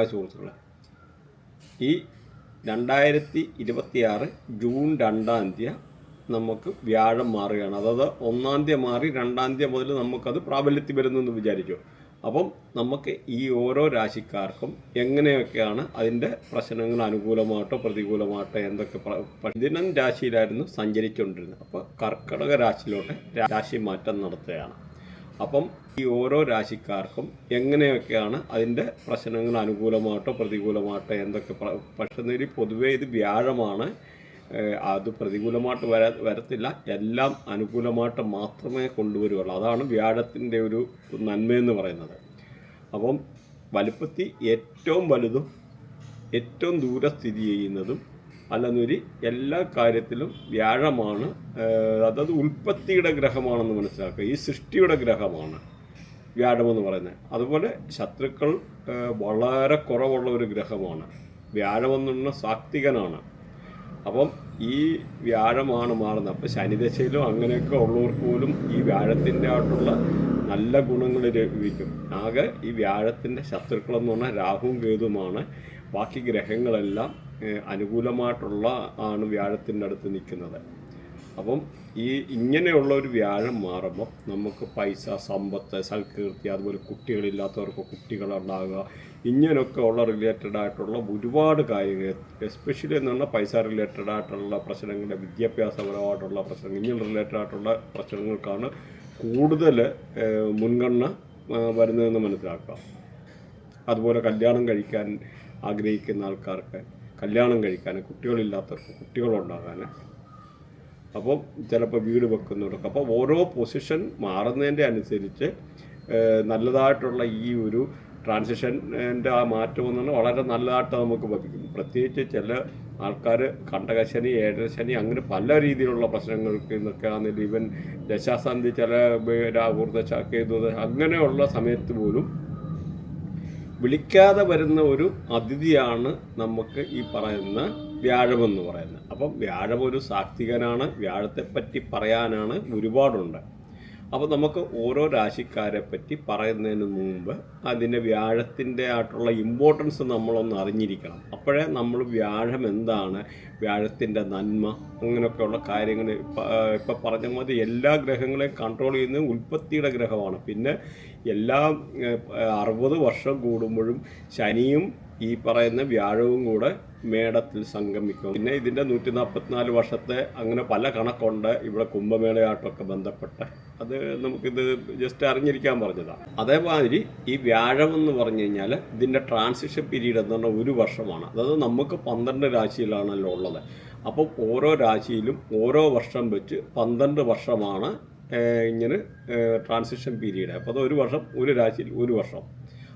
Hi സുഹൃത്തുക്കളെ ഈ രണ്ടായിരത്തി ഇരുപത്തിയാറ് ജൂൺ രണ്ടാം തീയതി നമുക്ക് വ്യാഴം മാറുകയാണ്. അതായത് ഒന്നാം തീയതി മാറി രണ്ടാം തീയതി മുതൽ നമുക്കത് പ്രാബല്യത്തിൽ വരുന്നു എന്ന് വിചാരിച്ചു അപ്പം നമുക്ക് ഈ ഓരോ രാശിക്കാർക്കും എങ്ങനെയൊക്കെയാണ് അതിന്റെ പ്രശ്നങ്ങൾ അനുകൂലമായിട്ടോ പ്രതികൂലമായിട്ടോ എന്തൊക്കെ പ്രതിദിനം രാശിയിലായിരുന്നു സഞ്ചരിച്ചുകൊണ്ടിരുന്നത്. അപ്പോൾ കർക്കിടക രാശിയിലോട്ട് രാശി മാറ്റം നടത്തുകയാണ്. അപ്പം ഈ ഓരോ രാശിക്കാർക്കും എങ്ങനെയൊക്കെയാണ് അതിന്റെ പ്രശ്നങ്ങൾ അനുകൂലമാട്ടോ പ്രതികൂലമാട്ടോ എന്തൊക്കെ പക്ഷേ പൊതുവേ ഇത് വ്യാഴമാണ്. അത് പ്രതികൂലമായിട്ട് വര വരത്തില്ല. എല്ലാം അനുകൂലമായിട്ട് മാത്രമേ കൊണ്ടുവരുള്ളൂ. അതാണ് വ്യാഴത്തിന്റെ ഒരു നന്മയെന്ന് പറയുന്നത്. അപ്പം വലുപ്പത്തി ഏറ്റവും വലുതും ഏറ്റവും ദൂരെ സ്ഥിതി ചെയ്യുന്നതും അല്ലെന്നൊരു എല്ലാ കാര്യത്തിലും വ്യാഴമാണ് അതായത് ഉൽപ്പത്തിയുടെ ഗ്രഹമാണെന്ന് മനസ്സിലാക്കുക. ഈ സൃഷ്ടിയുടെ ഗ്രഹമാണ് വ്യാഴമെന്ന് പറയുന്നത്. അതുപോലെ ശത്രുക്കൾ വളരെ കുറവുള്ള ഒരു ഗ്രഹമാണ്. വ്യാഴമെന്നുള്ള സാത്വികനാണ്. അപ്പം ഈ വ്യാഴമാണ് മാറുന്നത്. അപ്പം ശനിദശയിലും അങ്ങനെയൊക്കെ ഉള്ളവർക്ക് പോലും ഈ വ്യാഴത്തിന്റെ ആയിട്ടുള്ള നല്ല ഗുണങ്ങൾ ലഭിക്കും. ആകെ ഈ വ്യാഴത്തിന്റെ ശത്രുക്കളെന്ന് പറഞ്ഞാൽ രാഹുവും കേതുമാണ് ബാക്കി ഗ്രഹങ്ങളെല്ലാം അനുകൂലമായിട്ടുള്ള ആണ് വ്യാഴത്തിന്റെ അടുത്ത് നിൽക്കുന്നത്. അപ്പം ഈ ഇങ്ങനെയുള്ള ഒരു വ്യാഴം മാറുമ്പോൾ നമുക്ക് പൈസ സമ്പത്ത് സൽകീർത്തി അതുപോലെ കുട്ടികളില്ലാത്തവർക്ക് കുട്ടികളുണ്ടാകുക ഇങ്ങനെയൊക്കെ ഉള്ള റിലേറ്റഡ് ആയിട്ടുള്ള ഒരുപാട് കാര്യങ്ങൾ എസ്പെഷ്യലി എന്ന് പറഞ്ഞാൽ പൈസ റിലേറ്റഡ് ആയിട്ടുള്ള പ്രശ്നങ്ങൾ വിദ്യാഭ്യാസപരമായിട്ടുള്ള പ്രശ്നങ്ങൾ ഇങ്ങനെ റിലേറ്റഡ് ആയിട്ടുള്ള പ്രശ്നങ്ങൾക്കാണ് കൂടുതൽ മുൻഗണന വരുന്നതെന്ന് മനസ്സിലാക്കുക. അതുപോലെ കല്യാണം കഴിക്കാൻ ആഗ്രഹിക്കുന്ന ആൾക്കാർക്ക് കല്യാണം കഴിക്കാൻ കുട്ടികളില്ലാത്തവർക്ക് കുട്ടികളുണ്ടാകാൻ. അപ്പം ചിലപ്പോൾ വീട് വെക്കുന്നവർക്ക്. അപ്പോൾ ഓരോ പൊസിഷൻ മാറുന്നതിന്റെ അനുസരിച്ച് നല്ലതായിട്ടുള്ള ഈ ഒരു ട്രാൻസിഷന്റെ ആ മാറ്റം എന്ന് പറഞ്ഞാൽ വളരെ നല്ലതായിട്ട് നമുക്ക് ലഭിക്കും പ്രത്യേകിച്ച് ചില ആൾക്കാർ കണ്ടകശനി ഏഴരശനി അങ്ങനെ പല രീതിയിലുള്ള പ്രശ്നങ്ങൾക്ക് ഇന്നൊക്കെ ആണെങ്കിലും ഈവൻ ദശാസന്ധി ചില രാഹുർദശ അങ്ങനെ അങ്ങനെയുള്ള സമയത്ത് പോലും വിളിക്കാതെ വരുന്ന ഒരു അതിഥിയാണ് നമുക്ക് ഈ പറയുന്ന വ്യാഴം എന്ന് പറയുന്നത്. അപ്പം വ്യാഴം ഒരു സാത്വികനാണ്. വ്യാഴത്തെപ്പറ്റി പറയാനാണ് ഒരുപാടുണ്ട്. അപ്പോൾ നമുക്ക് ഓരോ രാശിക്കാരെ പറ്റി പറയുന്നതിന് മുമ്പ് അതിന്റെ വ്യാഴത്തിന്റെ ആയിട്ടുള്ള ഇമ്പോർട്ടൻസ് നമ്മളൊന്ന് അറിഞ്ഞിരിക്കണം. അപ്പോഴേ നമ്മൾ വ്യാഴം എന്താണ് വ്യാഴത്തിന്റെ നന്മ അങ്ങനെയൊക്കെയുള്ള കാര്യങ്ങൾ ഇപ്പം പറഞ്ഞ മതി എല്ലാ ഗ്രഹങ്ങളെയും കൺട്രോൾ ചെയ്യുന്നത് ഉൽപ്പത്തിയുടെ ഗ്രഹമാണ്. പിന്നെ എല്ലാ അറുപത് വർഷം കൂടുമ്പോഴും ശനിയും ഈ പറയുന്ന വ്യാഴവും കൂടെ മേടത്തിൽ സംഗമിക്കും. പിന്നെ ഇതിന്റെ നൂറ്റി നാൽപ്പത്തിനാല് വർഷത്തെ അങ്ങനെ പല കണക്കുണ്ട്. ഇവിടെ കുംഭമേളയായിട്ടൊക്കെ ബന്ധപ്പെട്ട്. അത് നമുക്കിത് ജസ്റ്റ് അറിഞ്ഞിരിക്കാൻ പറഞ്ഞതാണ്. അതേമാതിരി ഈ വ്യാഴം എന്ന് പറഞ്ഞു കഴിഞ്ഞാൽ ഇതിന്റെ ട്രാൻസിഷൻ പീരീഡ് എന്ന് പറഞ്ഞാൽ ഒരു വർഷമാണ്. അതായത് നമുക്ക് പന്ത്രണ്ട് രാശിയിലാണല്ലോ ഉള്ളത്. അപ്പോൾ ഓരോ രാശിയിലും ഓരോ വർഷം വെച്ച് പന്ത്രണ്ട് വർഷമാണ് ഇങ്ങനെ ട്രാൻസിഷൻ പീരീഡ് അപ്പോൾ അത് ഒരു വർഷം ഒരു രാശിയിൽ ഒരു വർഷം.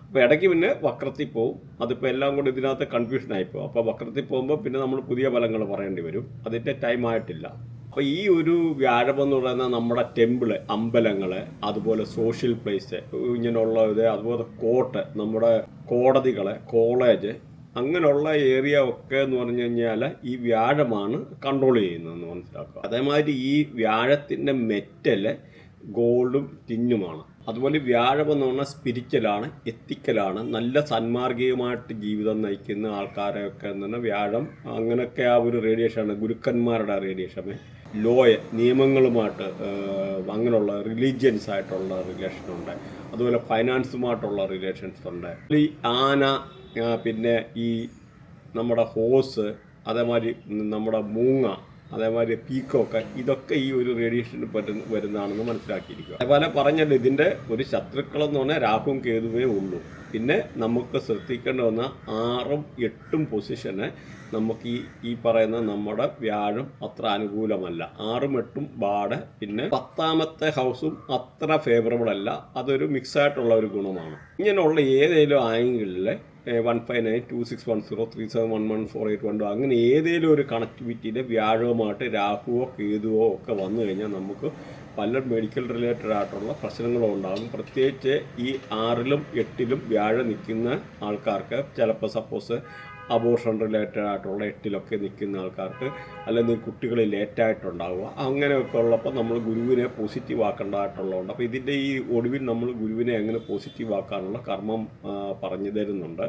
അപ്പോൾ ഇടയ്ക്ക് പിന്നെ വക്രത്തിൽ പോവും. അതിപ്പോൾ എല്ലാം കൂടി ഇതിനകത്ത് കൺഫ്യൂഷൻ ആയിപ്പോവും അപ്പോൾ വക്രത്തിൽ പോകുമ്പോൾ പിന്നെ നമ്മൾ പുതിയ ഫലങ്ങൾ പറയേണ്ടി വരും. അതിന്റെ ടൈം ആയിട്ടില്ല. അപ്പോൾ ഈ ഒരു വ്യാഴം എന്ന് പറയുന്ന നമ്മുടെ ടെമ്പിൾ അമ്പലങ്ങൾ അതുപോലെ സോഷ്യൽ പ്ലേസ് ഇങ്ങനെയുള്ള ഇത് അതുപോലെ കോർട്ട് നമ്മുടെ കോടതികൾ കോളേജ് അങ്ങനെയുള്ള ഏരിയ ഒക്കെ എന്ന് പറഞ്ഞു കഴിഞ്ഞാൽ ഈ വ്യാഴമാണ് കൺട്രോൾ ചെയ്യുന്നതെന്ന് മനസ്സിലാക്കുക. അതേമാതിരി ഈ വ്യാഴത്തിന്റെ മെറ്റൽ ഗോൾഡും ടിന്നുമാണ് അതുപോലെ വ്യാഴം എന്ന് പറഞ്ഞാൽ സ്പിരിച്വലാണ് എത്തിക്കലാണ് നല്ല സന്മാർഗീയമായിട്ട് ജീവിതം നയിക്കുന്ന ആൾക്കാരെയൊക്കെ എന്ന് പറഞ്ഞാൽ വ്യാഴം അങ്ങനെയൊക്കെ ആ ഒരു റേഡിയേഷനാണ് ഗുരുക്കന്മാരുടെ റേഡിയേഷൻ ലോയ നിയമങ്ങളുമായിട്ട് അങ്ങനെയുള്ള റിലീജിയൻസ് ആയിട്ടുള്ള റിലേഷൻ ഉണ്ട് അതുപോലെ ഫൈനാൻസുമായിട്ടുള്ള റിലേഷൻസ് ഉണ്ട്. ഈ ആന പിന്നെ ഈ നമ്മുടെ ഹോസ് അതേമാതിരി നമ്മുടെ മൂങ്ങ അതേമാതിരി പീക്കോക്ക് ഇതൊക്കെ ഈ ഒരു റേഡിയേഷന് പറ്റുന്ന വരുന്നതാണെന്ന് മനസ്സിലാക്കിയിരിക്കുക. അതേപോലെ പറഞ്ഞല്ലോ ഇതിന്റെ ഒരു ശത്രുക്കളെന്ന് പറഞ്ഞാൽ രാഹുവും കേതുവേ ഉള്ളൂ. പിന്നെ നമുക്ക് ശ്രദ്ധിക്കേണ്ട വന്ന ആറും എട്ടും പൊസിഷന് നമുക്ക് ഈ ഈ പറയുന്ന നമ്മുടെ വ്യാഴം അത്ര അനുകൂലമല്ല. ആറും എട്ടും ബാഡ് പിന്നെ പത്താമത്തെ ഹൗസും അത്ര ഫേവറബിൾ അല്ല. അതൊരു മിക്സ് ആയിട്ടുള്ള ഒരു ഗുണമാണ്. ഇങ്ങനെയുള്ള ഏതെങ്കിലും ആംഗിളിലെ one five nine two six one zero three seven one one four eight one two അങ്ങനെ ഏതെങ്കിലും ഒരു കണക്ടിവിറ്റിയിൽ വ്യാഴവുമായിട്ട് രാഹുവോ കേതുവോ ഒക്കെ വന്നു കഴിഞ്ഞാൽ നമുക്ക് പല മെഡിക്കൽ റിലേറ്റഡ് ആയിട്ടുള്ള പ്രശ്നങ്ങളും ഉണ്ടാകും പ്രത്യേകിച്ച് ഈ ആറിലും എട്ടിലും വ്യാഴം നിൽക്കുന്ന ആൾക്കാർക്ക് ചിലപ്പോൾ സപ്പോസ് അബോർഷൻ റിലേറ്റഡ് ആയിട്ടുള്ള എട്ടിലൊക്കെ നിൽക്കുന്ന ആൾക്കാർക്ക് അല്ലെങ്കിൽ കുട്ടികൾ ലേറ്റായിട്ടുണ്ടാവുക അങ്ങനെയൊക്കെ ഉള്ളപ്പോൾ നമ്മൾ ഗുരുവിനെ പോസിറ്റീവ് ആക്കേണ്ടതായിട്ടുള്ളതുകൊണ്ട് അപ്പോൾ ഇതിന്റെ ഈ ഒടുവിൽ നമ്മൾ ഗുരുവിനെ എങ്ങനെ പോസിറ്റീവ് ആക്കാനുള്ള കർമ്മം പറഞ്ഞു തരുന്നുണ്ട്.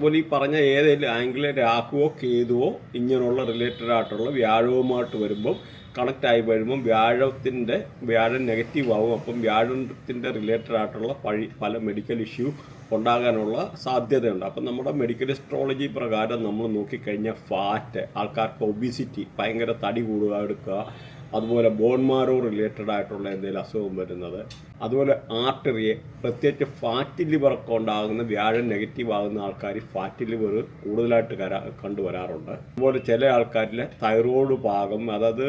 അതുപോലെ ഈ പറഞ്ഞ ഏതെങ്കിലും ആംഗിളിൽ രാഹുവോ കേതുവോ ഇങ്ങനെയുള്ള റിലേറ്റഡ് ആയിട്ടുള്ള വ്യാഴവുമായിട്ട് വരുമ്പം കണക്റ്റ് ആയി വരുമ്പം വ്യാഴത്തിന്റെ വ്യാഴം നെഗറ്റീവ് ആവും. അപ്പം വ്യാഴത്തിന്റെ റിലേറ്റഡ് ആയിട്ടുള്ള പഴി പല മെഡിക്കൽ ഇഷ്യൂ ഉണ്ടാകാനുള്ള സാധ്യതയുണ്ട്. അപ്പം നമ്മുടെ മെഡിക്കൽ എസ്ട്രോളജി പ്രകാരം നമ്മൾ നോക്കിക്കഴിഞ്ഞാൽ ഫാറ്റ് ആൾക്കാർക്ക് ഒബിസിറ്റി ഭയങ്കര തടി കൂടുക എടുക്കുക അതുപോലെ ബോൺ മാരോ റിലേറ്റഡ് ആയിട്ടുള്ള എന്തെങ്കിലും അസുഖം വരുന്നത്. അതുപോലെ ആർട്ടറിയെ പ്രത്യേകിച്ച് ഫാറ്റ് ലിവറൊക്കെ ഉണ്ടാകുന്ന വ്യാഴം നെഗറ്റീവ് ആകുന്ന ആൾക്കാർ ഫാറ്റ് ലിവർ കൂടുതലായിട്ട് കരാ കണ്ടുവരാറുണ്ട്. അതുപോലെ ചില ആൾക്കാരിൽ തൈറോയ്ഡ് ഭാഗം അതായത്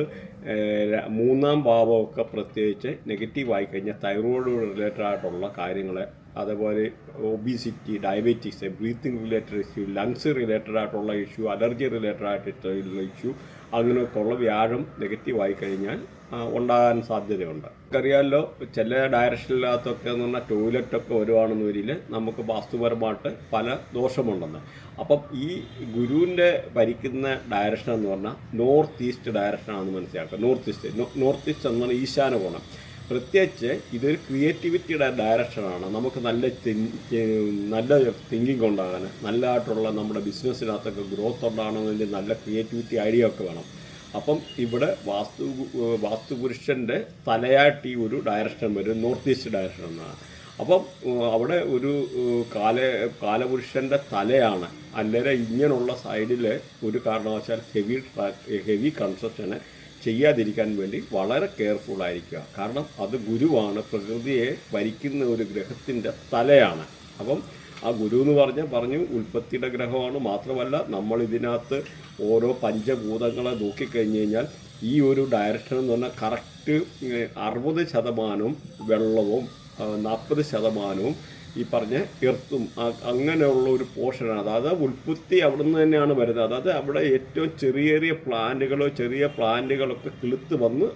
മൂന്നാം ഭാവമൊക്കെ പ്രത്യേകിച്ച് നെഗറ്റീവ് ആയി കഴിഞ്ഞാൽ തൈറോയ്ഡ് റിലേറ്റഡ് ആയിട്ടുള്ള കാര്യങ്ങളെ അതേപോലെ obesity diabetes breathing related issue lungs related ആയിട്ടുള്ള ഇഷ്യൂ അലർജി റിലേറ്റഡ് ആയിട്ടുള്ള ഇഷ്യൂ അങ്ങനെയൊക്കെ ഉള്ള വ്യാഴം നെഗറ്റീവ് ആയി കഴിഞ്ഞാൽ ഉണ്ടാകാൻ സാധ്യതയുണ്ട്. നമുക്കറിയാമല്ലോ ചില ഡയറക്ഷനിലകത്തൊക്കെ എന്ന് പറഞ്ഞാൽ ടോയ്ലറ്റൊക്കെ വരുവാണെന്ന് വരിൽ നമുക്ക് വാസ്തുപരമായിട്ട് പല ദോഷമുണ്ടെന്ന്. അപ്പം ഈ ഗുരുവിന്റെ ഭരിക്കുന്ന ഡയറക്ഷൻ എന്ന് പറഞ്ഞാൽ നോർത്ത് ഈസ്റ്റ് ഡയറക്ഷനാണെന്ന് മനസ്സിലാക്കുക. നോർത്ത് ഈസ്റ്റ് നോർത്ത് ഈസ്റ്റ് എന്ന് പറഞ്ഞാൽ ഈശാന കോണം. പ്രത്യേകിച്ച് ഇതൊരു ക്രിയേറ്റിവിറ്റിയുടെ ഡയറക്ഷനാണ് നമുക്ക് നല്ല നല്ല തിങ്കിങ് ഉണ്ടാകാൻ നല്ലതായിട്ടുള്ള നമ്മുടെ ബിസിനസ്സിനകത്തൊക്കെ ഗ്രോത്ത് ഉണ്ടാകണമെങ്കിൽ നല്ല ക്രിയേറ്റിവിറ്റി ഐഡിയ ഒക്കെ വേണം. അപ്പം ഇവിടെ വാസ്തു വാസ്തുപുരുഷന്റെ തലയായിട്ട് ഈ ഒരു ഡയറക്ഷൻ വരും നോർത്ത് ഈസ്റ്റ് ഡയറക്ഷൻ എന്നാണ്. അപ്പം അവിടെ ഒരു കാല കാലപുരുഷന്റെ തലയാണ്. അല്ലേരെ ഇങ്ങനെയുള്ള സൈഡിൽ ഒരു കാരണവശാൽ ഹെവി ഹെവി കൺസ്ട്രക്ഷന് ചെയ്യാതിരിക്കാൻ വേണ്ടി വളരെ കെയർഫുൾ ആയിരിക്കുക. കാരണം അത് ഗുരുവാണ് പ്രകൃതിയെ ഭരിക്കുന്ന ഒരു ഗ്രഹത്തിന്റെ തലയാണ്. അപ്പം ആ ഗുരു എന്ന് പറഞ്ഞ പറഞ്ഞു ഉൽപ്പത്തിയുടെ ഗ്രഹമാണ്. മാത്രമല്ല നമ്മൾ ഇതിനകത്ത് ഓരോ പഞ്ചഭൂതങ്ങളെ നോക്കിക്കഴിഞ്ഞ് കഴിഞ്ഞാൽ ഈ ഒരു ഡയറക്ഷൻ എന്ന് പറഞ്ഞാൽ കറക്റ്റ് അറുപത് ശതമാനവും വെള്ളവും നാൽപ്പത് ശതമാനവും ഈ പറഞ്ഞ എർത്തും അങ്ങനെയുള്ള ഒരു പോർഷനാണ് അതായത് ഉൽപ്പത്തി അവിടെ നിന്ന് തന്നെയാണ് വരുന്നത്. അതായത് അവിടെ ഏറ്റവും ചെറിയ ചെറിയ പ്ലാന്റുകളോ ചെറിയ പ്ലാന്റുകളൊക്കെ കിളുത്ത് വന്ന്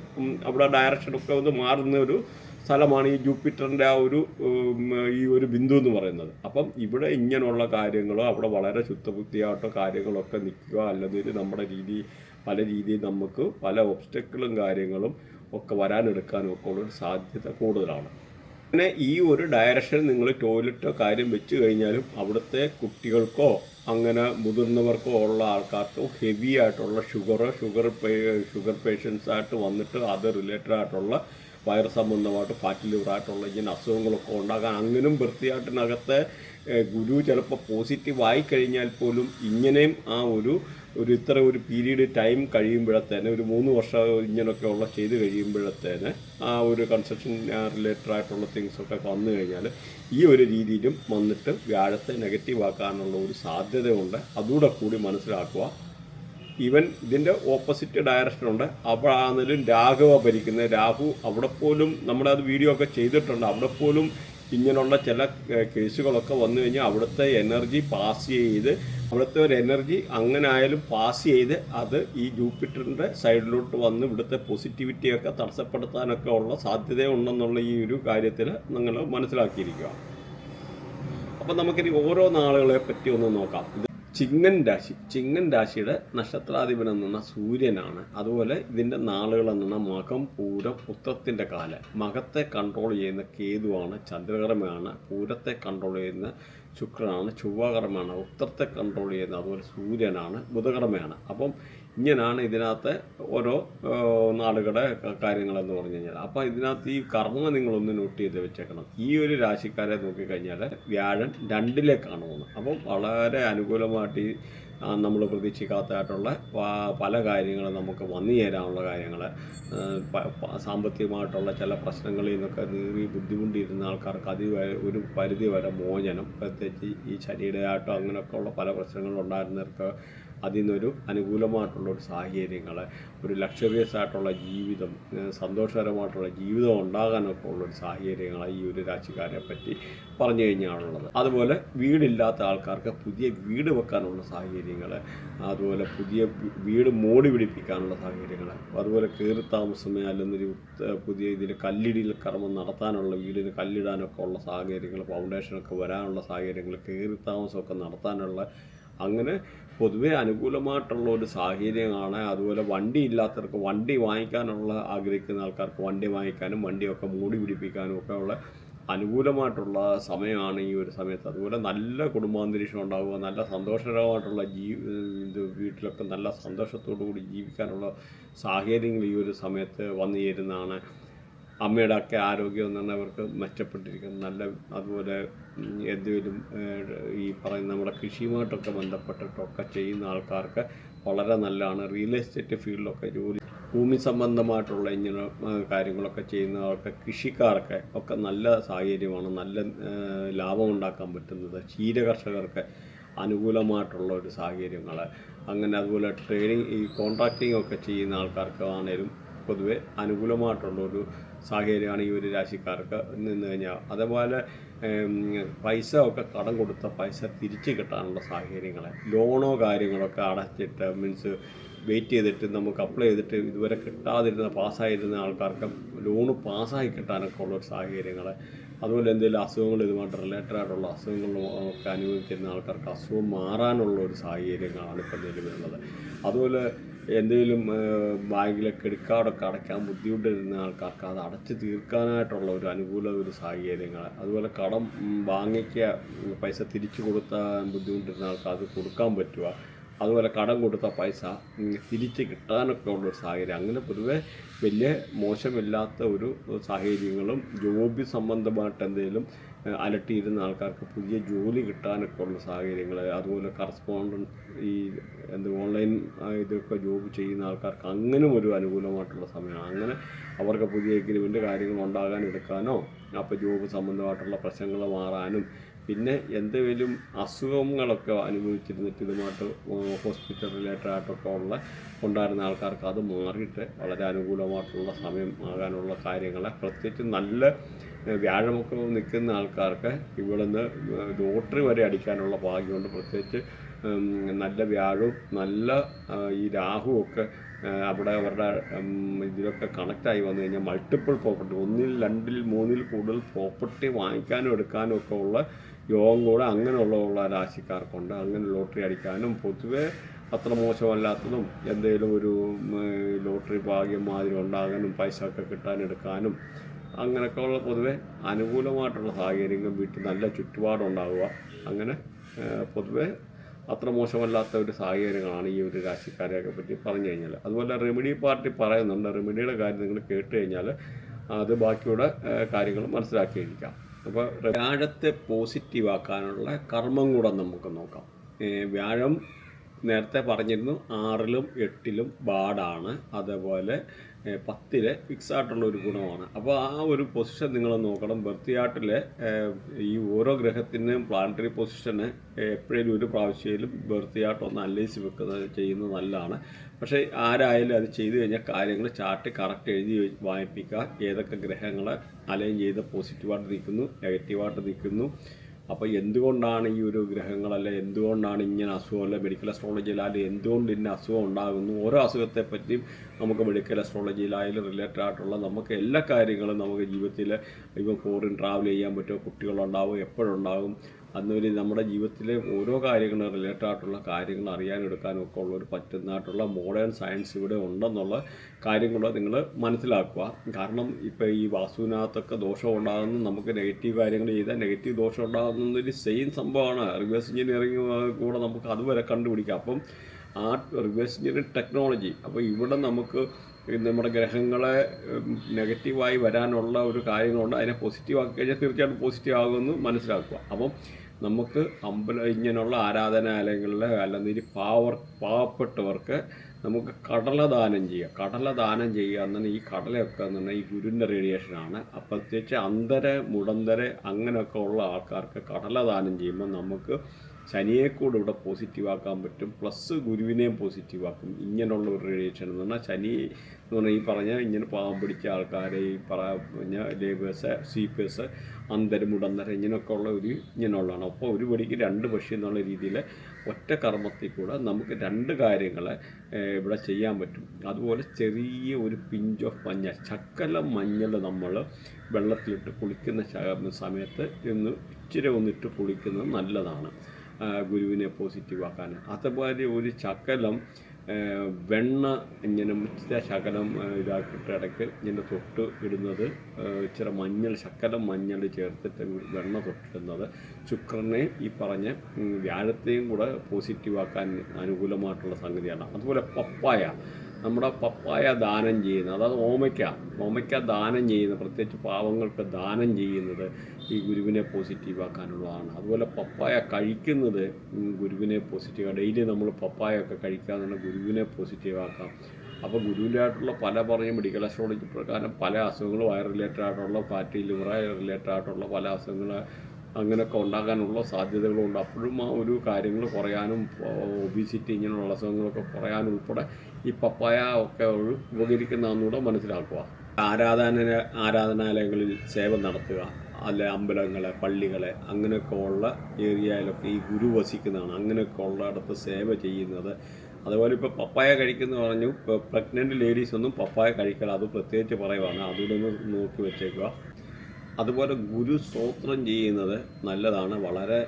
അവിടെ ഡയറക്ഷനൊക്കെ വന്ന് മാറുന്ന ഒരു സ്ഥലമാണ് ഈ ജൂപ്പിറ്ററിന്റെ ആ ഒരു ഈ ഒരു ബിന്ദു എന്ന് പറയുന്നത്. അപ്പം ഇവിടെ ഇങ്ങനെയുള്ള കാര്യങ്ങളോ അവിടെ വളരെ ശുദ്ധബുദ്ധിയായിട്ടോ കാര്യങ്ങളൊക്കെ നിൽക്കുക അല്ലെങ്കിൽ നമ്മുടെ രീതി പല രീതിയിൽ നമുക്ക് പല ഒബ്സ്റ്റക്കിളും കാര്യങ്ങളും ഒക്കെ വരാനെടുക്കാനും ഒക്കെ ഉള്ളൊരു സാധ്യത കൂടുതലാണ്. പിന്നെ ഈ ഒരു ഡയറക്ഷൻ നിങ്ങൾ ടോയ്ലറ്റോ കാര്യം വെച്ച് കഴിഞ്ഞാലും അവിടുത്തെ കുട്ടികൾക്കോ അങ്ങനെ മുതിർന്നവർക്കോ ഉള്ള ആൾക്കാർക്കോ ഹെവി ആയിട്ടുള്ള ഷുഗറോ ഷുഗർ ഷുഗർ പേഷ്യൻസ് ആയിട്ട് വന്നിട്ട് അത് റിലേറ്റഡ് ആയിട്ടുള്ള വയർ സംബന്ധമായിട്ട് ഫാറ്റ് ലിവർ ആയിട്ടുള്ള ഇങ്ങനെ അസുഖങ്ങളൊക്കെ ഉണ്ടാകാൻ അങ്ങനും വൃത്തിയായിട്ടിനകത്തെ ഏഹ്, ഗുരു ചിലപ്പോൾ പോസിറ്റീവ് ആയി കഴിഞ്ഞാൽ പോലും ഇങ്ങനെയും ആ ഒരു ഒരു ഇത്ര ഒരു പീരീഡ് ടൈം കഴിയുമ്പോഴത്തേന് ഒരു മൂന്ന് വർഷം ഇങ്ങനെയൊക്കെ ഉള്ള ചെയ്ത് കഴിയുമ്പോഴത്തേന് ആ ഒരു കൺസ്ട്രക്ഷൻ റിലേറ്റഡ് ആയിട്ടുള്ള തിങ്സ് ഒക്കെ വന്നു കഴിഞ്ഞാൽ ഈ ഒരു രീതിയിലും വന്നിട്ട് വ്യാഴത്തെ നെഗറ്റീവ് ആക്കാനുള്ള ഒരു സാധ്യതയുണ്ട്. അതുകൂടെ കൂടി മനസ്സിലാക്കുക. ഈവൻ ഇതിന്റെ ഓപ്പോസിറ്റ് അവിടെ ആണെങ്കിലും രാഘവ ഭരിക്കുന്നത്. രാഹു അവിടെ പോലും നമ്മളത് വീഡിയോ ഒക്കെ ചെയ്തിട്ടുണ്ട്. അവിടെ പോലും ഇങ്ങനെയുള്ള ചില കേസുകളൊക്കെ വന്നു കഴിഞ്ഞാൽ അവിടുത്തെ എനർജി പാസ് ചെയ്ത് അവിടുത്തെ ഒരു എനർജി അങ്ങനെ ആയാലും പാസ് ചെയ്ത് അത് ഈ ജൂപ്പിറ്ററിന്റെ സൈഡിലോട്ട് വന്ന് ഇവിടുത്തെ പോസിറ്റിവിറ്റിയൊക്കെ തടസ്സപ്പെടുത്താനൊക്കെ ഉള്ള സാധ്യതയുണ്ടെന്നുള്ള ഈ ഒരു കാര്യത്തിൽ നിങ്ങൾ മനസ്സിലാക്കിയിരിക്കുക. അപ്പം നമുക്കിനി ഓരോ നാളുകളെ പറ്റി ഒന്ന് നോക്കാം. ഇത് ചിങ്ങൻ രാശി. ചിങ്ങൻ രാശിയുടെ നക്ഷത്രാധിപൻ എന്ന സൂര്യനാണ്. അതുപോലെ ഇതിന്റെ നാളുകൾ എന്ന മകം പൂരം പുത്രത്തിന്റെ കാലം. മകത്തെ കൺട്രോൾ ചെയ്യുന്ന കേതുവാണ് ചന്ദ്രകർമ്മയാണ് പൂരത്തെ കൺട്രോൾ ചെയ്യുന്ന ശുക്രനാണ് ചൊവ്വാകർമ്മയാണ് ഉത്തരത്തെ കൺട്രോൾ ചെയ്യുന്നത് അതുപോലെ സൂര്യനാണ് ബുധകർമ്മയാണ്. അപ്പം ഇങ്ങനെയാണ് ഇതിനകത്ത് ഓരോ നാടുകളുടെ കാര്യങ്ങളെന്ന് പറഞ്ഞു കഴിഞ്ഞാൽ. അപ്പോൾ ഇതിനകത്ത് ഈ കർമ്മ നിങ്ങളൊന്ന് നോട്ട് ചെയ്ത് വെച്ചേക്കണം. ഈ ഒരു രാശിക്കാരെ നോക്കിക്കഴിഞ്ഞാൽ വ്യാഴൻ രണ്ടിലേക്കാണ് പോകുന്നത്. അപ്പം വളരെ അനുകൂലമായിട്ട് ഈ നമ്മൾ പ്രതീക്ഷിക്കാത്തതായിട്ടുള്ള പല കാര്യങ്ങളും നമുക്ക് വന്നു ചേരാനുള്ള കാര്യങ്ങൾ സാമ്പത്തികമായിട്ടുള്ള ചില പ്രശ്നങ്ങളിൽ നിന്നൊക്കെ നീറി ബുദ്ധിമുട്ടിയിരുന്ന ആൾക്കാർക്ക് അതി ഒരു പരിധി വരെ മോചനം പ്രത്യേകിച്ച് ഈ ശരീരമായിട്ടോ അങ്ങനെയൊക്കെ ഉള്ള പല പ്രശ്നങ്ങളും ഉണ്ടായിരുന്നവർക്ക് അതിൽ നിന്നൊരു അനുകൂലമായിട്ടുള്ള ഒരു സാഹചര്യങ്ങൾ ഒരു ലക്ഷറിയസ് ആയിട്ടുള്ള ജീവിതം സന്തോഷകരമായിട്ടുള്ള ജീവിതം ഉണ്ടാകാനൊക്കെ ഉള്ളൊരു സാഹചര്യങ്ങൾ ഈ ഒരു രാശിക്കാരെ പറ്റി പറഞ്ഞു കഴിഞ്ഞാണുള്ളത്. അതുപോലെ വീടില്ലാത്ത ആൾക്കാർക്ക് പുതിയ വീട് വെക്കാനുള്ള സാഹചര്യങ്ങൾ അതുപോലെ പുതിയ വീട് മോടി പിടിപ്പിക്കാനുള്ള സാഹചര്യങ്ങൾ അതുപോലെ കയറി താമസമേ ഉത്ത- പുതിയ ഇതിൽ കല്ലിടിയിൽ കർമ്മം നടത്താനുള്ള വീടിന് കല്ലിടാനൊക്കെ ഉള്ള സാഹചര്യങ്ങൾ ഫൗണ്ടേഷനൊക്കെ വരാനുള്ള സാഹചര്യങ്ങൾ കയറി താമസമൊക്കെ നടത്താനുള്ള അങ്ങനെ പൊതുവെ അനുകൂലമായിട്ടുള്ള ഒരു സാഹചര്യമാണ് അതുപോലെ വണ്ടി ഇല്ലാത്തവർക്ക് വണ്ടി വാങ്ങിക്കാനുള്ള ആഗ്രഹിക്കുന്ന ആൾക്കാർക്ക് വണ്ടി വാങ്ങിക്കാനും വണ്ടിയൊക്കെ മൂടി പിടിപ്പിക്കാനും ഒക്കെ ഉള്ള അനുകൂലമായിട്ടുള്ള സമയമാണ് ഈ ഒരു സമയത്ത്. അതുപോലെ നല്ല കുടുംബാന്തരീക്ഷം ഉണ്ടാവുക നല്ല സന്തോഷകരമായിട്ടുള്ള ജീ ഇത് വീട്ടിലൊക്കെ നല്ല സന്തോഷത്തോടു കൂടി ജീവിക്കാനുള്ള സാഹചര്യങ്ങൾ ഈ ഒരു സമയത്ത് വന്നു ചേരുന്നതാണ്. അമ്മയുടെ ഒക്കെ ആരോഗ്യം എന്നാണ് അവർക്ക് മെച്ചപ്പെട്ടിരിക്കുന്നത് നല്ല അതുപോലെ എന്തെങ്കിലും ഈ പറയുന്ന നമ്മുടെ കൃഷിയുമായിട്ടൊക്കെ ബന്ധപ്പെട്ടിട്ടൊക്കെ ചെയ്യുന്ന ആൾക്കാർക്ക് വളരെ നല്ലതാണ്. റിയൽ എസ്റ്റേറ്റ് ഫീൽഡിലൊക്കെ ജോലി ഭൂമി സംബന്ധമായിട്ടുള്ള ഇങ്ങനെ കാര്യങ്ങളൊക്കെ ചെയ്യുന്ന ആൾക്ക് കൃഷിക്കാർക്ക് ഒക്കെ നല്ല സാഹചര്യമാണ് നല്ല ലാഭം ഉണ്ടാക്കാൻ പറ്റുന്നത്. ക്ഷീര കർഷകർക്ക് അനുകൂലമായിട്ടുള്ള ഒരു സാഹചര്യങ്ങൾ. അങ്ങനെ അതുപോലെ ട്രേഡിങ് ഈ കോൺട്രാക്റ്റിംഗ് ഒക്കെ ചെയ്യുന്ന ആൾക്കാർക്ക് ആണേലും പൊതുവെ അനുകൂലമായിട്ടുള്ള ഒരു സാഹചര്യമാണ് ഈ ഒരു രാശിക്കാർക്ക് നിന്ന് കഴിഞ്ഞാൽ. അതേപോലെ പൈസ ഒക്കെ കടം കൊടുത്ത പൈസ തിരിച്ച് കിട്ടാനുള്ള സാഹചര്യങ്ങൾ ലോണോ കാര്യങ്ങളൊക്കെ അടച്ചിട്ട് മീൻസ് വെയിറ്റ് ചെയ്തിട്ട് നമുക്ക് അപ്ലൈ ചെയ്തിട്ട് ഇതുവരെ കിട്ടാതിരുന്ന പാസ്സായിരുന്ന ആൾക്കാർക്ക് ലോണ് പാസ്സായി കിട്ടാനൊക്കെ ഉള്ള സാഹചര്യങ്ങൾ അതുപോലെ എന്തെങ്കിലും അസുഖങ്ങൾ ഇതുമായിട്ട് റിലേറ്റഡ് ആയിട്ടുള്ള അസുഖങ്ങൾ ഒക്കെ അനുഭവിക്കുന്ന ആൾക്കാർക്ക് അസുഖം മാറാനുള്ള ഒരു സാഹചര്യങ്ങളാണ് ഇപ്പം നിലവിലുള്ളത് അതുപോലെ എന്തെങ്കിലും ബാങ്കിലെ ക്രെഡിറ്റ് കാർഡൊക്കെ അടയ്ക്കാൻ ബുദ്ധിമുട്ടിരുന്ന ആൾക്കാർക്ക് അത് അടച്ച് തീർക്കാനായിട്ടുള്ള ഒരു അനുകൂല ഒരു സാഹചര്യങ്ങൾ അതുപോലെ കടം വാങ്ങിക്ക പൈസ തിരിച്ചു കൊടുത്താൻ ബുദ്ധിമുട്ടിരുന്ന ആൾക്കാർക്ക് അത് കൊടുക്കാൻ പറ്റുക. അതുപോലെ കടം കൊടുത്ത പൈസ തിരിച്ച് കിട്ടാനൊക്കെ ഉള്ളൊരു സാഹചര്യം. അങ്ങനെ പൊതുവെ വലിയ മോശമില്ലാത്ത ഒരു സാഹചര്യങ്ങളും ജോബി സംബന്ധമായിട്ട് എന്തെങ്കിലും അലട്ടിയിരുന്ന ആൾക്കാർക്ക് പുതിയ ജോലി കിട്ടാനൊക്കെ ഉള്ള സാഹചര്യങ്ങൾ അതുപോലെ കറസ്പോണ്ടന്റ് ഈ എന്ത് ഓൺലൈൻ ഇതൊക്കെ ജോബ് ചെയ്യുന്ന ആൾക്കാർക്ക് അങ്ങനെ ഒരു അനുകൂലമായിട്ടുള്ള സമയമാണ്. അങ്ങനെ അവർക്ക് പുതിയ എഗ്രിമെന്റ് കാര്യങ്ങൾ ഉണ്ടാകാൻ എടുക്കാനോ അപ്പോൾ ജോബ് സംബന്ധമായിട്ടുള്ള പ്രശ്നങ്ങൾ മാറാനും പിന്നെ എന്തെങ്കിലും അസുഖങ്ങളൊക്കെ അനുഭവിച്ചിരുന്നിട്ട് ഇതുമായിട്ട് ഹോസ്പിറ്റൽ റിലേറ്റഡ് ആയിട്ടൊക്കെ ഉള്ള ഉണ്ടായിരുന്ന ആൾക്കാർക്ക് അത് മാറിയിട്ട് വളരെ അനുകൂലമായിട്ടുള്ള സമയം ആകാനുള്ള കാര്യങ്ങളെ പ്രത്യേകിച്ച് നല്ല വ്യാഴമൊക്കെ നിൽക്കുന്ന ആൾക്കാർക്ക് ഇവിടുന്ന് ലോട്ടറി വരെ അടിക്കാനുള്ള ഭാഗ്യമുണ്ട്. പ്രത്യേകിച്ച് നല്ല വ്യാഴവും നല്ല ഈ രാഹു ഒക്കെ അവിടെ അവരുടെ ഇതിലൊക്കെ കണക്റ്റായി വന്നു കഴിഞ്ഞാൽ മൾട്ടിപ്പിൾ പ്രോപ്പർട്ടി ഒന്നിൽ രണ്ടിൽ മൂന്നിൽ കൂടുതൽ പ്രോപ്പർട്ടി വാങ്ങിക്കാനും എടുക്കാനും ഒക്കെ ഉള്ള യോഗം കൂടെ അങ്ങനെയുള്ള രാശിക്കാർക്കുണ്ട്. അങ്ങനെ ലോട്ടറി അടിക്കാനും പൊതുവേ അത്ര മോശമല്ലാത്തതും എന്തെങ്കിലും ഒരു ലോട്ടറി ഭാഗ്യം മാതിരി ഉണ്ടാകാനും പൈസ ഒക്കെ കിട്ടാനെടുക്കാനും അങ്ങനെയൊക്കെ ഉള്ള പൊതുവെ അനുകൂലമായിട്ടുള്ള സാഹചര്യങ്ങൾ വീട്ടിൽ നല്ല ചുറ്റുപാടുണ്ടാവുക. അങ്ങനെ പൊതുവെ അത്ര മോശമല്ലാത്ത ഒരു സാഹചര്യങ്ങളാണ് ഈ ഒരു രാശിക്കാരെയൊക്കെ പറ്റി പറഞ്ഞു കഴിഞ്ഞാൽ അതുപോലെ റെമഡി പാർട്ടി പറയുന്നുണ്ട്. റെമഡിയുടെ കാര്യം നിങ്ങൾ കേട്ട് കഴിഞ്ഞാൽ അത് ബാക്കിയുടെ കാര്യങ്ങൾ മനസ്സിലാക്കിയിരിക്കാം. അപ്പോൾ വ്യാഴത്തെ പോസിറ്റീവാക്കാനുള്ള കർമ്മം കൂടെ നമുക്ക് നോക്കാം. വ്യാഴം നേരത്തെ പറഞ്ഞിരുന്നു ആറിലും എട്ടിലും ബാഡാണ് അതേപോലെ പത്തിൽ ഫിക്സ് ആയിട്ടുള്ള ഒരു ഗുണമാണ്. അപ്പോൾ ആ ഒരു പൊസിഷൻ നിങ്ങൾ നോക്കണം. ബർത്തിയാട്ടിലെ ഈ ഓരോ ഗ്രഹത്തിന്റെയും പ്ലാനറ്ററി പൊസിഷന് എപ്പോഴേലും ഒരു പ്രാവശ്യയിലും ബർത്തിയാട്ട് ഒന്ന് അനലൈസ് വെക്കുന്നത് ചെയ്യുന്നത് നല്ലതാണ്. പക്ഷേ ആരായാലും അത് ചെയ്തു കഴിഞ്ഞാൽ കാര്യങ്ങൾ ചാർട്ട് കറക്റ്റ് എഴുതി വായിപ്പിക്കുക. ഏതൊക്കെ ഗ്രഹങ്ങൾ അലൈൻ ചെയ്ത് പോസിറ്റീവായിട്ട് നിൽക്കുന്നു നെഗറ്റീവായിട്ട് നിൽക്കുന്നു. അപ്പോൾ എന്തുകൊണ്ടാണ് ഈ ഒരു ഗ്രഹങ്ങളല്ല എന്തുകൊണ്ടാണ് ഇങ്ങനെ അസുഖം അല്ലെ മെഡിക്കൽ അസ്ട്രോളജിയിലായാലും എന്തുകൊണ്ട് ഇന്ന അസുഖം ഉണ്ടാകുന്നു? ഓരോ അസുഖത്തെ പറ്റിയും നമുക്ക് മെഡിക്കൽ അസ്ട്രോളജിയിലായാലും റിലേറ്റഡ് ആയിട്ടുള്ള നമുക്ക് എല്ലാ കാര്യങ്ങളും നമുക്ക് ജീവിതത്തിൽ ഇപ്പം ഫോറിൻ ട്രാവൽ ചെയ്യാൻ പറ്റുമോ? കുട്ടികളുണ്ടാവും എപ്പോഴുണ്ടാകും അന്നൊരു നമ്മുടെ ജീവിതത്തിലെ ഓരോ കാര്യങ്ങളും റിലേറ്റഡ് ആയിട്ടുള്ള കാര്യങ്ങൾ അറിയാനും എടുക്കാനും ഒക്കെ ഉള്ള ഒരു പറ്റുന്നതായിട്ടുള്ള മോഡേൺ സയൻസ് ഇവിടെ ഉണ്ടെന്നുള്ള കാര്യം കൂടെ നിങ്ങൾ മനസ്സിലാക്കുക. കാരണം ഇപ്പോൾ ഈ വാസ്തുവിനകത്തൊക്കെ ദോഷം ഉണ്ടാകുന്ന നമുക്ക് നെഗറ്റീവ് കാര്യങ്ങൾ ചെയ്താൽ നെഗറ്റീവ് ദോഷം ഉണ്ടാകുന്നതൊരു സെയിം സംഭവമാണ്. റിവേഴ്സ് എഞ്ചിനീയറിംഗ് കൂടെ നമുക്ക് അതുവരെ കണ്ടുപിടിക്കാം. അപ്പം ആ റിവേഴ്സ് എഞ്ചിനീയറിംഗ് ടെക്നോളജി അപ്പോൾ ഇവിടെ നമുക്ക് നമ്മുടെ ഗ്രഹങ്ങളെ നെഗറ്റീവായി വരാനുള്ള ഒരു കാര്യങ്ങളുണ്ട്. അതിനെ പോസിറ്റീവ് ആക്കി കഴിഞ്ഞാൽ തീർച്ചയായിട്ടും പോസിറ്റീവ് ആകുമെന്ന് മനസ്സിലാക്കുക. അപ്പം നമുക്ക് അമ്പല ഇങ്ങനെയുള്ള ആരാധനാലയങ്ങളിലെ അല്ലെങ്കിൽ പാവർ പാവപ്പെട്ടവർക്ക് നമുക്ക് കടലദാനം ചെയ്യാം കടലദാനം ചെയ്യുക എന്നാൽ ഈ കടലയൊക്കെ എന്ന് പറഞ്ഞാൽ ഈ ഗുരുവിന്റെ റേഡിയേഷനാണ് അപ്പം പ്രത്യേകിച്ച് അന്തര മുടന്തര അങ്ങനെയൊക്കെ ഉള്ള ആൾക്കാർക്ക് കടലദാനം ചെയ്യുമ്പോൾ നമുക്ക് ശനിയെ കൂടെ ഇവിടെ പോസിറ്റീവ് ആക്കാൻ പറ്റും പ്ലസ് ഗുരുവിനെയും പോസിറ്റീവ് ആക്കും. ഇങ്ങനെയുള്ള ഒരു റേഡിയേഷൻ എന്ന് പറഞ്ഞാൽ ശനി എന്ന് പറഞ്ഞാൽ ഈ പറഞ്ഞ ഇങ്ങനെ പാവം പിടിച്ച ആൾക്കാരെ ഈ പറഞ്ഞ ലേബേഴ്സ് സ്വീപ്പേഴ്സ് അന്തരം മുടന്തരം ഇങ്ങനെയൊക്കെ ഉള്ള ഒരു ഇങ്ങനെയുള്ളതാണ്. അപ്പോൾ ഒരു പടിക്ക് രണ്ട് പക്ഷി എന്നുള്ള രീതിയിൽ ഒറ്റ കർമ്മത്തിൽ കൂടെ നമുക്ക് രണ്ട് കാര്യങ്ങൾ ഇവിടെ ചെയ്യാൻ പറ്റും. അതുപോലെ ചെറിയ ഒരു പിഞ്ച് ഓഫ് മഞ്ഞൾ ചക്കല മഞ്ഞൾ നമ്മൾ വെള്ളത്തിലിട്ട് കുളിക്കുന്ന സമയത്ത് ഒന്ന് ഇച്ചിരി ഒന്നിട്ട് കുളിക്കുന്നത് നല്ലതാണ്. ഗുരുവിനെ പോസിറ്റീവ് ആക്കാൻ അതുപോലെ ഒരു ഏഹ്, വെണ്ണ ഇങ്ങനെ ഇച്ചിരി ശകലം ഇതാക്കിയിട്ട് ഇടയ്ക്ക് ഇങ്ങനെ തൊട്ട് ഇടുന്നത് ഇച്ചിരി മഞ്ഞൾ ശകലം മഞ്ഞൾ ചേർത്തിട്ട് വെണ്ണ തൊട്ടിടുന്നത്. ശുക്രനെ ഈ പറഞ്ഞ വ്യാഴത്തെയും കൂടെ പോസിറ്റീവാക്കാൻ അനുകൂലമായിട്ടുള്ള സംഗതിയാണ്. അതുപോലെ പപ്പായ. നമ്മുടെ പപ്പായ ദാനം ചെയ്യുന്നത് അതായത് ഓമയ്ക്ക. ഓമയ്ക്ക ദാനം ചെയ്യുന്നത് പ്രത്യേകിച്ച് പാവങ്ങൾക്ക് ദാനം ചെയ്യുന്നത് ഈ ഗുരുവിനെ പോസിറ്റീവാക്കാനുള്ളതാണ് അതുപോലെ പപ്പായ കഴിക്കുന്നത് ഗുരുവിനെ പോസിറ്റീവ് ഡെയിലി നമ്മൾ പപ്പായ ഒക്കെ കഴിക്കാന്നുള്ള ഗുരുവിനെ പോസിറ്റീവാക്കാം അപ്പോൾ ഗുരുവിലായിട്ടുള്ള പല പറഞ്ഞ മെഡിക്കൽ അസ്ട്രോളജി പ്രകാരം പല അസുഖങ്ങളും വയർ റിലേറ്റഡ് ആയിട്ടുള്ള ഫാറ്റി ലിവർ റിലേറ്റഡ് ആയിട്ടുള്ള പല അസുഖങ്ങൾ അങ്ങനെയൊക്കെ ഉണ്ടാകാനുള്ള സാധ്യതകളുണ്ട്. അപ്പോഴും ആ ഒരു കാര്യങ്ങൾ കുറയാനും ഒബിസിറ്റി ഇങ്ങനെയുള്ള അസുഖങ്ങളൊക്കെ കുറയാനും ഉൾപ്പെടെ ഈ പപ്പായ ഒക്കെ ഉപകരിക്കുന്നതെന്നുകൂടെ മനസ്സിലാക്കുക. ആരാധന ആരാധനാലയങ്ങളിൽ സേവ നടത്തുക. അല്ലെ അമ്പലങ്ങളെ പള്ളികളെ അങ്ങനെയൊക്കെ ഉള്ള ഏരിയയിലൊക്കെ ഈ ഗുരു വസിക്കുന്നതാണ്. അങ്ങനെയൊക്കെ ഉള്ളിടത്ത് സേവ ചെയ്യുന്നത്. അതുപോലെ ഇപ്പോൾ പപ്പായ കഴിക്കുന്നു പറഞ്ഞു. ഇപ്പോൾ പ്രഗ്നന്റ് ലേഡീസ് ഒന്നും പപ്പായ കഴിക്കണം അത് പ്രത്യേകിച്ച് പറയുവാണ്. അതുകൂടെ നോക്കി വെച്ചേക്കുക. അതുപോലെ ഗുരു സ്തോത്രം ചെയ്യുന്നത് നല്ലതാണ്. വളരെ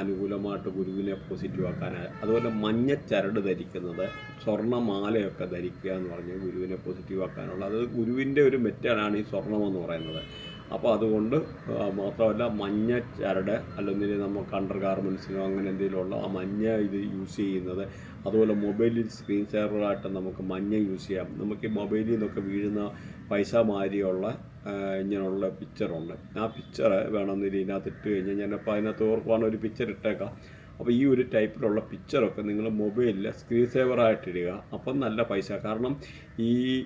അനുകൂലമായിട്ട് ഗുരുവിനെ പോസിറ്റീവ് ആക്കാനായി അതുപോലെ മഞ്ഞ ചരട് ധരിക്കുന്നത് സ്വർണമാലയൊക്കെ ധരിക്കുക എന്ന് പറഞ്ഞ് ഗുരുവിനെ പോസിറ്റീവ് ആക്കാനുള്ള അത് ഗുരുവിന്റെ ഒരു മെറ്റാണ് ഈ സ്വർണമെന്ന് പറയുന്നത്. അപ്പോൾ അതുകൊണ്ട് മാത്രമല്ല മഞ്ഞ ചരട് അല്ലെങ്കിൽ നമുക്ക് അണ്ടർ ഗാർമെൻസിനോ അങ്ങനെ എന്തെങ്കിലുമുള്ള ആ മഞ്ഞ ഇത് യൂസ് ചെയ്യുന്നത് അതുപോലെ മൊബൈലിൽ സ്ക്രീൻ സേവറായിട്ട് നമുക്ക് മഞ്ഞ യൂസ് ചെയ്യാം. നമുക്ക് ഈ മൊബൈലിൽ നിന്നൊക്കെ വീഴുന്ന പൈസ മാതിരിയുള്ള ഇങ്ങനെയുള്ള പിക്ചറുണ്ട് ആ പിക്ചർ വേണമെന്നില്ല ഇതിനകത്ത് ഇട്ട് കഴിഞ്ഞാൽ ഞാനപ്പോൾ അതിനകത്ത് ഓർക്കുവാണ് ഒരു പിക്ചർ ഇട്ടേക്കാം. അപ്പോൾ ഈ ഒരു ടൈപ്പിലുള്ള പിക്ചറൊക്കെ നിങ്ങൾ മൊബൈലിൽ സ്ക്രീൻ സേവറായിട്ട് ഇടുക. അപ്പം നല്ല പൈസ. കാരണം ഈ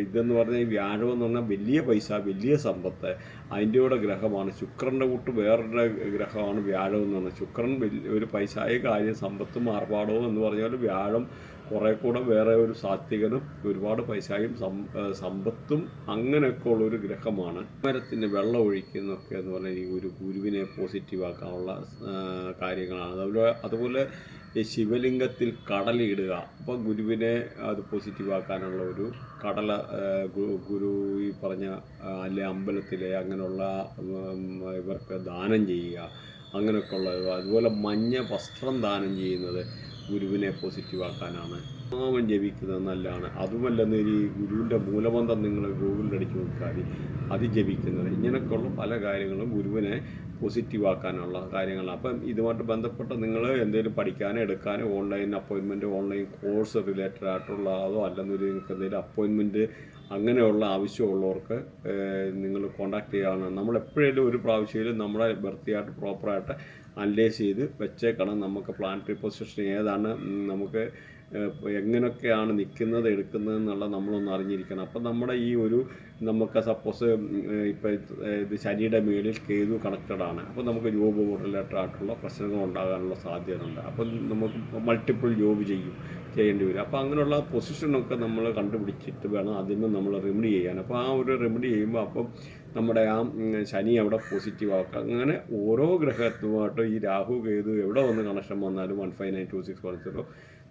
ഇതെന്ന് പറഞ്ഞാൽ ഈ വ്യാഴം എന്ന് പറഞ്ഞാൽ വലിയ പൈസ വലിയ സമ്പത്ത്. അതിന്റെ കൂടെ ഗ്രഹമാണ്. ശുക്രന്റെ കൂട്ട് വേറൊരു ഗ്രഹമാണ് വ്യാഴം എന്ന് പറഞ്ഞാൽ ശുക്രൻ ഒരു പൈസയായ കാര്യം സമ്പത്തും ആർഭാടവും എന്ന് പറഞ്ഞാൽ വ്യാഴം കുറേ കൂടെ വേറെ ഒരു സാത്വികനും ഒരുപാട് പൈസയും സമ്പത്തും അങ്ങനെയൊക്കെ ഉള്ള ഒരു ഗ്രഹമാണ്. മരത്തിന് വെള്ളം ഒഴിക്കുന്നൊക്കെ എന്ന് പറഞ്ഞാൽ ഈ ഒരു ഗുരുവിനെ പോസിറ്റീവ് ആക്കാനുള്ള കാര്യങ്ങളാണ്. അതുപോലെ അതുപോലെ ശിവലിംഗത്തിൽ കടലിടുക. അപ്പോൾ ഗുരുവിനെ അത് പോസിറ്റീവ് ആക്കാനുള്ള ഒരു കടല ഗുരു ഈ പറഞ്ഞ അല്ലെ അമ്പലത്തിലെ അങ്ങനെയുള്ള ഇവർക്ക് ദാനം ചെയ്യുക. അങ്ങനെയൊക്കെ ഉള്ളത് അതുപോലെ മഞ്ഞ വസ്ത്രം ദാനം ചെയ്യുന്നത് ഗുരുവിനെ പോസിറ്റീവ് ആക്കാനാണ്. നാമം ജപിക്കുന്നത് നല്ലതാണ്. അതുമല്ലെന്ന് ഈ ഗുരുവിന്റെ മൂലമന്ത്രം നിങ്ങൾ ഗൂഗിളിൽ അടിച്ചു നോക്കിയാൽ അത് ജപിക്കുന്നത് ഇങ്ങനെയൊക്കെയുള്ള പല കാര്യങ്ങളും ഗുരുവിനെ പോസിറ്റീവാക്കാനുള്ള കാര്യങ്ങളാണ്. അപ്പം ഇതുമായിട്ട് ബന്ധപ്പെട്ട് നിങ്ങൾ എന്തെങ്കിലും പഠിക്കാനോ എടുക്കാനോ ഓൺലൈൻ അപ്പോയിൻമെന്റ് ഓൺലൈൻ കോഴ്സ് റിലേറ്റഡ് ആയിട്ടുള്ള അതോ അല്ലെന്നൊരു നിങ്ങൾക്ക് എന്തെങ്കിലും അപ്പോയിൻമെന്റ് അങ്ങനെയുള്ള ആവശ്യമുള്ളവർക്ക് നിങ്ങൾ കോൺടാക്ട് ചെയ്യാവുന്ന നമ്മൾ എപ്പോഴേലും ഒരു പ്രാവശ്യമായാലും നമ്മുടെ വൃത്തിയായിട്ട് പ്രോപ്പറായിട്ട് അനലൈസ് ചെയ്ത് വെച്ചേക്കണം. നമുക്ക് പ്ലാനറ്ററി പൊസിഷൻ ഏതാണ് നമുക്ക് എങ്ങനെയൊക്കെയാണ് നിൽക്കുന്നത് എടുക്കുന്നത് എന്നുള്ള നമ്മളൊന്ന് അറിഞ്ഞിരിക്കണം. അപ്പം നമ്മുടെ ഈ ഒരു നമുക്ക് സപ്പോസ് ഇപ്പം ഇത് ശനിയുടെ മേളിൽ കേതു കണക്റ്റഡ് ആണ്. അപ്പോൾ നമുക്ക് ജോബ് റിലേറ്റഡ് ആയിട്ടുള്ള പ്രശ്നങ്ങൾ ഉണ്ടാകാനുള്ള സാധ്യതയുണ്ട്. അപ്പം നമുക്ക് മൾട്ടിപ്പിൾ ജോബ് ചെയ്യും ചെയ്യേണ്ടി വരും. അപ്പോൾ അങ്ങനെയുള്ള പൊസിഷനൊക്കെ നമ്മൾ കണ്ടുപിടിച്ചിട്ട് വേണം അതിന് നമ്മൾ റെമഡി ചെയ്യാൻ. അപ്പോൾ ആ ഒരു റെമഡി ചെയ്യുമ്പോൾ അപ്പം നമ്മുടെ ആ ശനി അവിടെ പോസിറ്റീവ് ആക്കുക. അങ്ങനെ ഓരോ ഗ്രഹത്തുമായിട്ട് ഈ രാഹു കേതു എവിടെ വന്ന് കണക്ഷൻ വന്നാലും one five nine two six one zero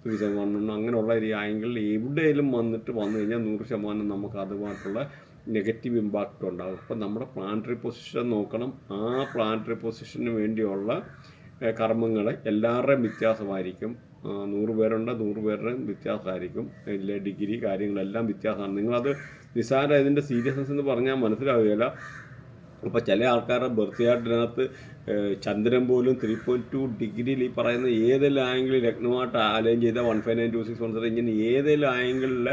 one one അങ്ങനെയുള്ള ഒരു ആംഗിളിൽ എവിടെയെങ്കിലും വന്നിട്ട് വന്നു കഴിഞ്ഞാൽ നൂറ് ശതമാനം നമുക്ക് അതുമായിട്ടുള്ള നെഗറ്റീവ് ഇമ്പാക്റ്റ് ഉണ്ടാകും അപ്പം നമ്മുടെ പ്ലാനറ്ററി പൊസിഷൻ നോക്കണം. ആ പ്ലാനറ്ററി പൊസിഷന് വേണ്ടിയുള്ള കർമ്മങ്ങൾ എല്ലാവരുടെയും വ്യത്യാസമായിരിക്കും. നൂറ് പേരുണ്ട് നൂറ് പേരുടെയും വ്യത്യാസമായിരിക്കും. ഇല്ല ഡിഗ്രി കാര്യങ്ങളെല്ലാം വ്യത്യാസമാണ്. നിങ്ങളത് നിസ്സാര ഇതിന്റെ സീരിയസ്നെസ് എന്ന് പറഞ്ഞാൽ മനസ്സിലാവുകയില്ല. അപ്പോൾ ചില ആൾക്കാരുടെ ബർത്ത് ചന്ദ്രൻ പോലും ത്രീ പോയിന്റ് ടു ഡിഗ്രിയിൽ ഈ പറയുന്ന ഏതെല്ലാം ആംഗിളിൽ ലഗ്നമായിട്ട് അലൈൻ ചെയ്ത one five nine two six one seven ഇങ്ങനെ ഏതെല്ലാം ആംഗിളിൽ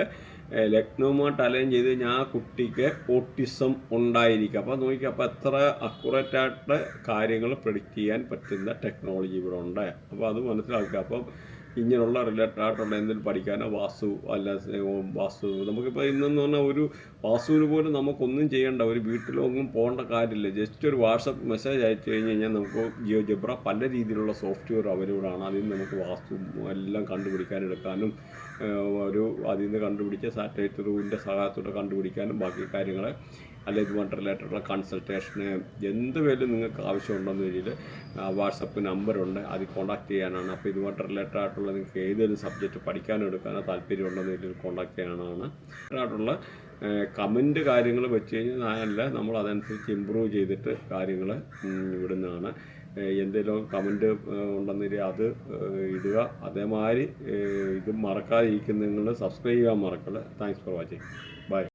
ലഗ്നവുമായിട്ട് അലൈൻ ചെയ്ത് കഴിഞ്ഞാൽ ആ കുട്ടിക്ക് ഓട്ടിസം ഉണ്ടായിരിക്കും. അപ്പോൾ നോക്കി അപ്പോൾ എത്ര അക്യുറേറ്റ് ആയിട്ട് കാര്യങ്ങൾ പ്രഡിക്റ്റ് ചെയ്യാൻ പറ്റുന്ന ടെക്നോളജി ഇവിടെ ഉണ്ട്. അപ്പോൾ അത് മനസ്സിലാക്കുക. അപ്പം ഇങ്ങനെയുള്ള റിലേറ്റഡ് ആയിട്ടുള്ള എന്തെങ്കിലും പഠിക്കാനോ വാസ്തു അല്ല വാസ്തു നമുക്കിപ്പോൾ ഇന്നെന്ന് പറഞ്ഞാൽ ഒരു വാസ്തുവിന് പോലും നമുക്കൊന്നും ചെയ്യേണ്ട. ഒരു വീട്ടിലൊന്നും പോകേണ്ട കാര്യമില്ല. ജസ്റ്റ് ഒരു വാട്സപ്പ് മെസ്സേജ് അയച്ചു കഴിഞ്ഞ് കഴിഞ്ഞാൽ നമുക്ക് ജിയോ ജബ്ര പല രീതിയിലുള്ള സോഫ്റ്റ്വെയർ ആണ്. അതിൽ നിന്ന് നമുക്ക് വാസ്തു എല്ലാം കണ്ടുപിടിക്കാൻ എടുക്കാനും ഒരു അതിൽ നിന്ന് കണ്ടുപിടിച്ച സാറ്റലൈറ്റ് റൂവിന്റെ സഹായത്തോടെ കണ്ടുപിടിക്കാനും ബാക്കി കാര്യങ്ങൾ അല്ലെങ്കിൽ ഇതുമായിട്ട് റിലേറ്റഡുള്ള കൺസൾട്ടേഷന് എന്ത് പേരും നിങ്ങൾക്ക് ആവശ്യമുണ്ടെന്ന് രീതിയിൽ വാട്സപ്പ് നമ്പറുണ്ട് അതിൽ കോൺടാക്ട് ചെയ്യാനാണ്. അപ്പോൾ ഇതുമായിട്ട് റിലേറ്റഡ് ആയിട്ടുള്ള നിങ്ങൾക്ക് ഏതൊരു സബ്ജക്റ്റ് പഠിക്കാനോ എടുക്കാനോ താല്പര്യമുണ്ടെന്ന് വെച്ചാൽ കോൺടാക്ട് ചെയ്യാനാണ്. ആയിട്ടുള്ള കമന്റ് കാര്യങ്ങൾ വെച്ച് കഴിഞ്ഞാൽ അല്ല നമ്മൾ അതനുസരിച്ച് ഇമ്പ്രൂവ് ചെയ്തിട്ട് കാര്യങ്ങൾ വിടുന്നതാണ് എന്തെങ്കിലും കമന്റ് ഉണ്ടെന്നില്ല അത് ഇടുക. അതേമാതിരി ഇത് മറക്കാതിരിക്കുന്ന നിങ്ങൾ സബ്സ്ക്രൈബ് ചെയ്യാൻ മറക്കല്ല താങ്ക്സ് ഫോർ വാച്ചിങ് ബൈ